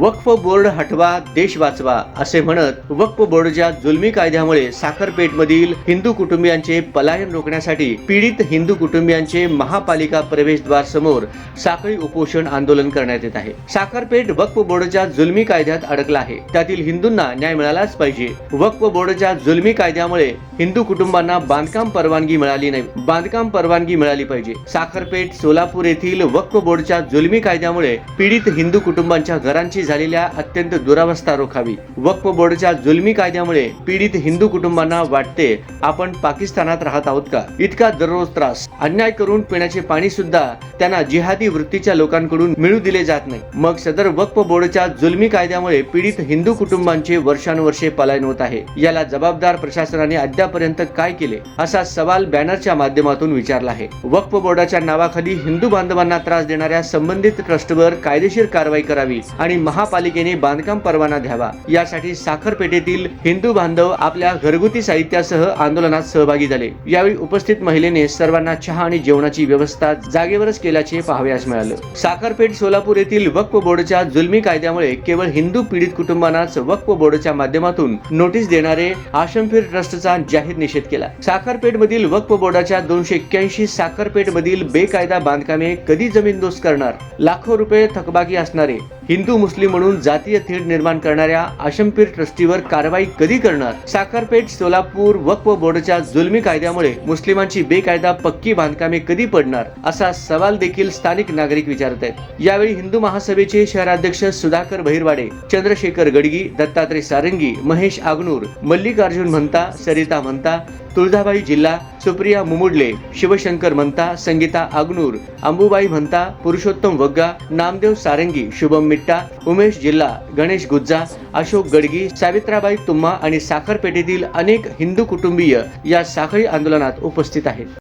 वक्फ board हटवा देश वाचवा असे म्हणत वक्फ बोर्डच्या जुलमी कायद्यामुळे साखरपेठमधील हिंदू कुटुंबियांचे पलायन रोखण्यासाठी पीडित हिंदू कुटुंबियांचे महापालिका प्रवेशद्वार समोर साखळी उपोषण आंदोलन करण्यात येत आहे. साखरपेठ वक्फ बोर्डच्या जुलमी कायद्यात अडकला आहे. त्यातील हिंदूंना न्याय मिळालाच पाहिजे. वक्फ बोर्डच्या जुलमी कायद्यामुळे हिंदू कुटुंबांना बांधकाम परवानगी मिळाली नाही. बांधकाम परवानगी मिळाली पाहिजे. साखरपेठ सोलापूर येथील वक्फ बोर्डच्या जुलमी कायद्यामुळे पीडित हिंदू कुटुंबांच्या घरांची झालेल्या अत्यंत दुरावस्था रोखावी. वक्फ बोर्डच्या जुलमी कायद्यामुळे पीडित हिंदू कुटुंबांना वाटते आपण पाकिस्तानात राहत आहोत का? इतका दररोज त्रास अन्याय करून पिण्याचे पाणी सुद्धा त्यांना जिहादी वृत्तीच्या लोकांकडून मिळू दिले जात नाही. मग सदर वक्फ बोर्डच्या जुलमी कायद्यामुळे पीडित हिंदू कुटुंबांचे वर्षानुवर्षे पलायन होत आहे. याला जबाबदार प्रशासनाने अद्यापर्यंत काय केले असा सवाल बॅनरच्या माध्यमातून विचारला आहे. वक्फ बोर्डाच्या नावाखाली हिंदू बांधवांना त्रास देणाऱ्या संबंधित ट्रस्टवर कायदेशीर कारवाई करावी आणि महा महापालिकेने बांधकाम परवाना द्यावा यासाठी साखरपेठेतील हिंदू बांधव आपल्या घरगुती साहित्यासह आंदोलनात सहभागी झाले. यावेळी उपस्थित महिलेने सर्वांना चहा आणि जेवणाची व्यवस्था जागेवरच केल्याचे पाहावयास मिळालं. साखरपेठ सोलापूर येथील वक्फ बोर्डच्या जुलमी कायद्यामुळे केवळ हिंदू पीडित कुटुंबांनाच वक्फ बोर्डच्या माध्यमातून नोटीस देणारे आशमफीर ट्रस्टचा जाहीर निषेध केला. साखरपेठ मधील वक्फ बोर्डाच्या दोनशे एक्क्याऐंशी साखरपेठ मधील बेकायदा बांधकामे कधी जमीनदोस्त करणार? लाखो रुपये थकबाकी असणारे हिंदू मुस्लिम म्हणून जातीय थेट निर्माण करणाऱ्या आशमपीर ट्रस्टीवर कारवाई कधी करणार? साखरपेठ सोलापूर वक्फ बोर्डच्या जुलमी कायद्यामुळे मुस्लिमांची बेकायदा पक्की बांधकामे कधी पडणार? असा सवाल देखील स्थानिक नागरिक विचारत आहेत. यावेळी हिंदू महासभेचे शहराध्यक्ष सुधाकर बहिरवाडे चंद्रशेखर गडगी दत्तात्रय सारंगी महेश आगनूर मल्लिकार्जुन म्हणता सरिता म्हणता तुळजाबाई जिल्हा सुप्रिया मुमुडले शिवशंकर म्हणता संगीता आगनूर अंबुबाई म्हणता पुरुषोत्तम वग्गा नामदेव सारंगी शुभम मिट्टा उमेश जिल्हा गणेश गुज्जा अशोक गडगी सावित्राबाई तुम्मा आणि साखरपेठेतील अनेक हिंदू कुटुंबीय या साखळी आंदोलनात उपस्थित आहेत.